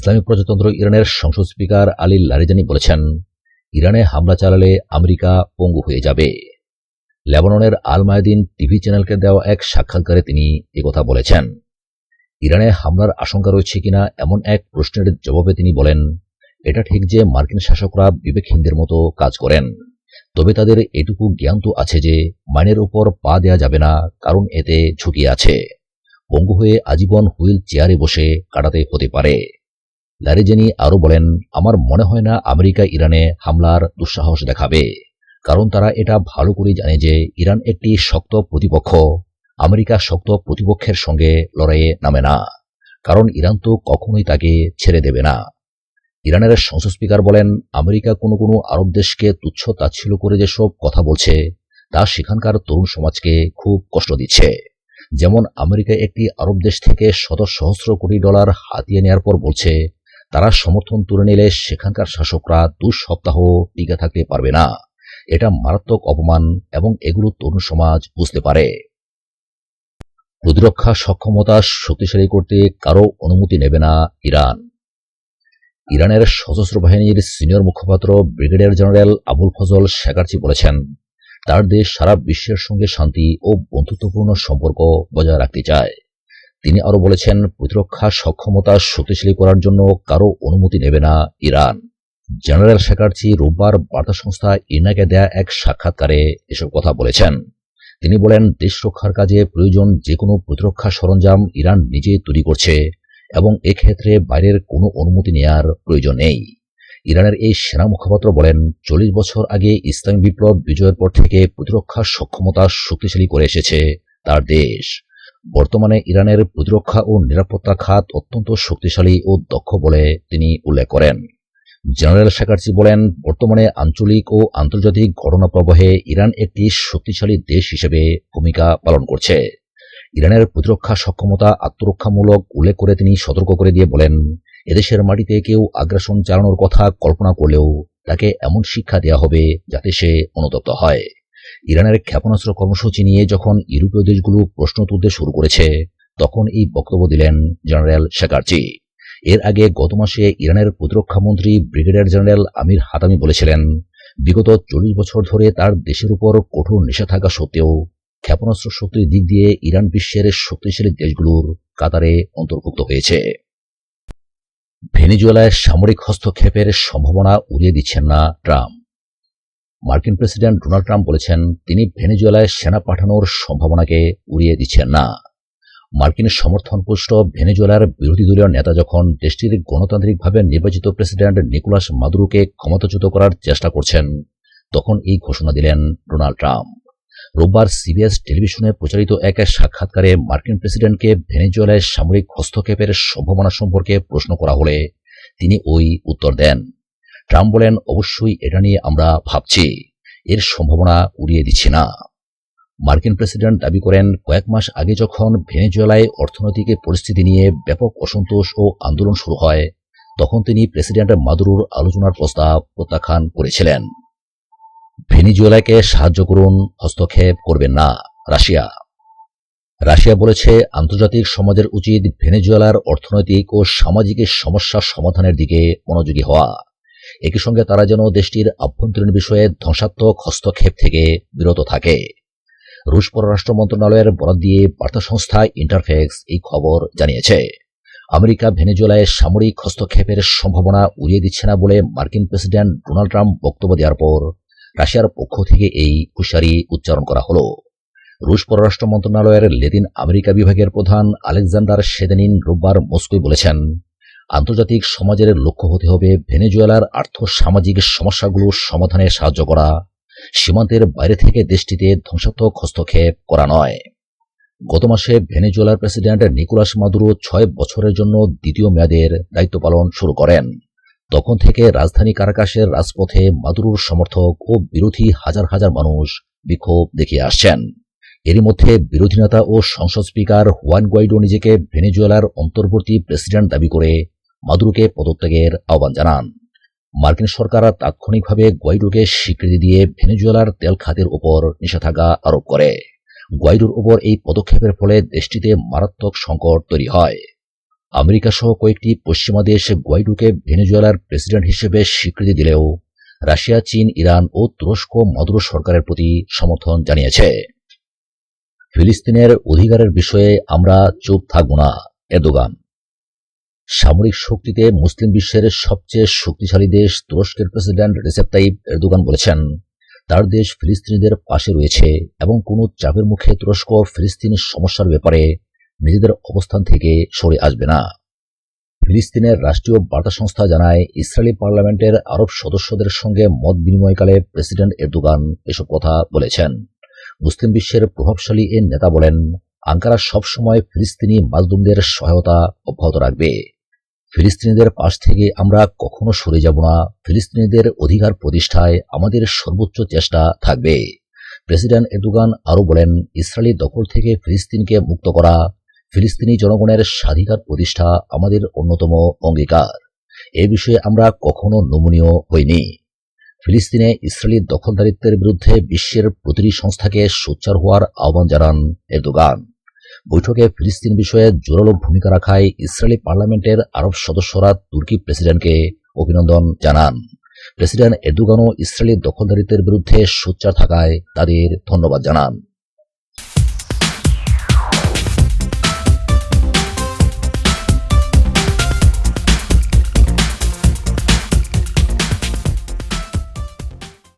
ইসলামী প্রজাতন্ত্র ইরানের সংসদ স্পিকার আলী লারিজানি বলেছেন, ইরানে হামলা চালালে আমেরিকা পঙ্গু হয়ে যাবে। লেবাননের আল মায়াদিন টিভি চ্যানেলকে দেওয়া এক সাক্ষাৎকারে তিনি একথা বলেছেন। ইরানে হামলার আশঙ্কা রয়েছে কিনা এমন এক প্রশ্নের জবাবে তিনি বলেন, এটা ঠিক যে মার্কিন শাসকরা বিবেকহীনদের মতো কাজ করেন, তবে তাদের এটুকু জ্ঞান তো আছে যে মাইনের উপর পা দেয়া যাবে না, কারণ এতে ঝুঁকি আছে। পঙ্গু হয়ে আজীবন হুইল চেয়ারে বসে কাটাতে হতে পারে। লারিজেনি আরও বলেন, আমার মনে হয় না আমেরিকা ইরানে হামলার দুঃসাহস দেখাবে। কারণ তারা এটা ভালো করে জানে যে ইরান একটি শক্ত প্রতিপক্ষ। আমেরিকা শক্ত প্রতিপক্ষের সঙ্গে লড়াইয়ে নামে না। কারণ ইরান তো কখনোই তাকে ছেড়ে দেবে না। ইরানের সংসদ স্পিকার বলেন, আমেরিকা কোনো কোনো আরব দেশকে তুচ্ছ তাচ্ছিল্য করে যেসব কথা বলছে, তা সেখানকার তরুণ সমাজকে খুব কষ্ট দিচ্ছে। যেমন আমেরিকা একটি আরব দেশ থেকে শত সহস্র কোটি ডলার হাতিয়ে নেওয়ার পর বলছে তারা সমর্থন তুলে নিলে সেখানকার শাসকরা দু সপ্তাহ টিকে থাকতে পারবে না। এটা মারাত্মক অপমান এবং এগুলো তরুণ সমাজ বুঝতে পারে। প্রতিরক্ষা সক্ষমতা শক্তিশালী করতে কারও অনুমতি নেবে না ইরান। ইরানের সশস্ত্র বাহিনীর সিনিয়র মুখপাত্র brigadier general Abul Fazal Shekarchi বলেছেন, তার দেশ সারা বিশ্বের সঙ্গে শান্তি ও বন্ধুত্বপূর্ণ সম্পর্ক বজায় রাখতে চায়। তিনি আরও বলেছেন, প্রতিরক্ষা সক্ষমতা শক্তিশালী করার জন্য কারও অনুমতি নেবে না ইরান। জেনারেল শেখারচি রোববার বার্তা সংস্থা ইনাকে দেয়া এক সাক্ষাৎকারে এসব কথা বলেছেন। তিনি বলেন, দেশ রক্ষার কাজে প্রয়োজন যে কোনো প্রতিরক্ষা সরঞ্জাম ইরান নিজে তৈরি করছে এবং এক্ষেত্রে বাইরের কোনো অনুমতি নেয়ার প্রয়োজন নেই। ইরানের এই সেনা মুখপাত্র বলেন, চল্লিশ বছর আগে ইসলামী বিপ্লব বিজয়ের পর থেকে প্রতিরক্ষা সক্ষমতা শক্তিশালী করে এসেছে তার দেশ। বর্তমানে ইরানের প্রতিরক্ষা ও নিরাপত্তা খাত অত্যন্ত শক্তিশালী ও দক্ষ বলে তিনি উল্লেখ করেন। জেনারেল শেখার্জি বলেন, বর্তমানে আঞ্চলিক ও আন্তর্জাতিক ঘটনা প্রবাহে ইরান একটি শক্তিশালী দেশ হিসেবে ভূমিকা পালন করছে। ইরানের প্রতিরক্ষা সক্ষমতা আত্মরক্ষামূলক উল্লেখ করে তিনি সতর্ক করে দিয়ে বলেন, এদেশের মাটিতে কেউ আগ্রাসন চালানোর কথা কল্পনা করলেও তাকে এমন শিক্ষা দেওয়া হবে যাতে সে অনুতপ্ত হয়। ইরানের ক্ষেপণাস্ত্র কর্মসূচি নিয়ে যখন ইউরোপীয় দেশগুলো প্রশ্ন তুলতে শুরু করেছে, তখন এই বক্তব্য দিলেন জেনারেল শেখার্জি। এর আগে গত মাসে ইরানের প্রতিরক্ষামন্ত্রী ব্রিগেডিয়ার জেনারেল আমির হাতামি বলেছিলেন, বিগত চল্লিশ বছর ধরে তার দেশের উপর কঠোর নিষেধাজ্ঞা সত্ত্বেও ক্ষেপণাস্ত্র শক্তির দিক দিয়ে ইরান বিশ্বের শক্তিশালী দেশগুলোর কাতারে অন্তর্ভুক্ত হয়েছে। ভেনিজুয়েলায় সামরিক হস্তক্ষেপের সম্ভাবনা উড়িয়ে দিচ্ছেন না ট্রাম্প। মার্কিন প্রেসিডেন্ট ডোনাল্ড ট্রাম্প বলেছেন, তিনি ভেনেজুয়েলায় সেনা পাঠানোর সম্ভাবনাকে উড়িয়ে দিচ্ছেন না। মার্কিন সমর্থনপুষ্ট ভেনেজুয়েলার বিরোধী দলীয় নেতা যখন দেশটির গণতান্ত্রিকভাবে নির্বাচিত প্রেসিডেন্ট নিকোলাস মাদুরোকে ক্ষমতাচ্যুত করার চেষ্টা করছেন, তখন এই ঘোষণা দিলেন ডোনাল্ড ট্রাম্প। রোববার সিবিএস টেলিভিশনে প্রচারিত এক সাক্ষাৎকারে মার্কিন প্রেসিডেন্টকে ভেনেজুয়েলায় সামরিক হস্তক্ষেপের সম্ভাবনা সম্পর্কে প্রশ্ন করা হলে তিনি ওই উত্তর দেন। ট্রাম্প বলেন, অবশ্যই এটা নিয়ে আমরা ভাবছি। এর সম্ভাবনা উড়িয়ে দিচ্ছি না। মার্কিন প্রেসিডেন্ট দাবি করেন, কয়েক মাস আগে যখন ভেনেজুয়েলায় অর্থনৈতিক পরিস্থিতি নিয়ে ব্যাপক অসন্তোষ ও আন্দোলন শুরু হয়, তখন তিনি প্রেসিডেন্ট মাদুরুর আলোচনার প্রস্তাব প্রত্যাখ্যান করেছিলেন। ভেনিজুয়েলাকে সাহায্য করুন, হস্তক্ষেপ করবেন না, রাশিয়া। রাশিয়া বলেছে, আন্তর্জাতিক সমাজের উচিত ভেনেজুয়েলার অর্থনৈতিক ও সামাজিক সমস্যা সমাধানের দিকে মনোযোগী হওয়া। একই সঙ্গে তারা যেন দেশটির আভ্যন্তরীণ বিষয়ে ধ্বংসাত্মক হস্তক্ষেপ থেকে বিরত থাকে। রুশ পররাষ্ট্র মন্ত্রণালয়ের বরাদ দিয়ে বার্তা সংস্থা ইন্টারফেক্স এই খবর জানিয়েছে। আমেরিকা ভেনেজুয়েলায় সামরিক হস্তক্ষেপের সম্ভাবনা উড়িয়ে দিচ্ছে না বলে মার্কিন প্রেসিডেন্ট ডোনাল্ড ট্রাম্প বক্তব্য দেওয়ার পর রাশিয়ার পক্ষ থেকে এই হুঁশিয়ারি উচ্চারণ করা হল। রুশ পররাষ্ট্র মন্ত্রণালয়ের লেদিন আমেরিকা বিভাগের প্রধান আলেকজান্ডার সেদেনিন রোববার মস্কোয় বলেছেন আন্তর্জাতিক সমাজের লক্ষ্য হতে হবে ভেনেজুয়েলার আর্থ সামাজিক সমস্যাগুলো সমাধানে সাহায্য করা। সীমান্তের বাইরে থেকে দেশটিতে ধ্বংসাত্মক হস্তক্ষেপ করা নয়। গত মাসে ভেনেজুয়েলার প্রেসিডেন্ট নিকোলাস মাদুরো ছয় বছরের জন্য দ্বিতীয় মেয়াদের দায়িত্ব পালন শুরু করেন। তখন থেকে রাজধানী কারাকাশের রাজপথে মাদুরোর সমর্থক ও বিরোধী হাজার হাজার মানুষ বিক্ষোভ দেখিয়ে আসছেন। এরই মধ্যে বিরোধী নেতা ও সংসদ স্পিকার হুয়ান গোয়াইডো নিজেকে ভেনেজুয়েলার অন্তর্বর্তী প্রেসিডেন্ট দাবি করে মাদুরোকে পদত্যাগের আহ্বান জানান। মার্কিন সরকার তাৎক্ষণিকভাবে গোয়াইডোকে স্বীকৃতি দিয়ে ভেনেজুয়েলার তেল খাতের উপর নিষেধাজ্ঞা আরোপ করে। গোয়াইডোর উপর এই পদক্ষেপের ফলে দেশটিতে মারাত্মক সংকট তৈরি হয়। আমেরিকা সহ কয়েকটি পশ্চিমা দেশ গোয়াইডোকে ভেনেজুয়েলার প্রেসিডেন্ট হিসেবে স্বীকৃতি দিলেও রাশিয়া, চীন, ইরান ও তুরস্ক মাদুরো সরকারের প্রতি সমর্থন জানিয়েছে। ফিলিস্তিনের অধিকারের বিষয়ে আমরা চুপ থাকব না, এরদোগান। সামরিক শক্তিতে মুসলিম বিশ্বের সবচেয়ে শক্তিশালী দেশ তুরস্কের প্রেসিডেন্ট রিসেপ তাইব এরদোগান বলেছেন। তার দেশ ফিলিস্তিনিদের পাশে রয়েছে এবং কোনো চাপের মুখে তুরস্ক ফিলিস্তিনি সমস্যার ব্যাপারে নিজেদের অবস্থান থেকে সরে আসবে না। ফিলিস্তিনের রাষ্ট্রীয় বার্তা সংস্থা জানায়, ইসরায়েলি পার্লামেন্টের আরব সদস্যদের সঙ্গে মত বিনিময়কালে প্রেসিডেন্ট এরদোগান এসব কথা বলেছেন। মুসলিম বিশ্বের প্রভাবশালী এ নেতা বলেন, আঙ্কারা সবসময় ফিলিস্তিনি মাজলুমদের সহায়তা অব্যাহত রাখবে। ফিলিস্তিনিদের পাশ থেকে আমরা কখনো সরে যাব না। ফিলিস্তিনিদের অধিকার প্রতিষ্ঠায় আমাদের সর্বোচ্চ চেষ্টা থাকবে। প্রেসিডেন্ট এরদোগান আরও বলেন, ইসরায়েলি দখল থেকে ফিলিস্তিনকে মুক্ত করা, ফিলিস্তিনি জনগণের স্বাধিকার প্রতিষ্ঠা আমাদের অন্যতম অঙ্গীকার। এ বিষয়ে আমরা কখনো নমনীয় হইনি। ফিলিস্তিনে ইসরায়েলি দখলদারিত্বের বিরুদ্ধে বিশ্বের প্রতিটি সংস্থাকে সোচ্চার হওয়ার আহ্বান জানান এরদোগান। বৈঠকে ফিলিস্তিন বিষয়ে জোরালো ভূমিকা রাখায় ইসরায়েলি পার্লামেন্টের আরব সদস্যরা তুর্কি প্রেসিডেন্টকে অভিনন্দন জানান। প্রেসিডেন্ট এরদোগানও ইসরায়েলি দখলদারিত্বের বিরুদ্ধে সোচ্চার থাকায় তাদের ধন্যবাদ জানান।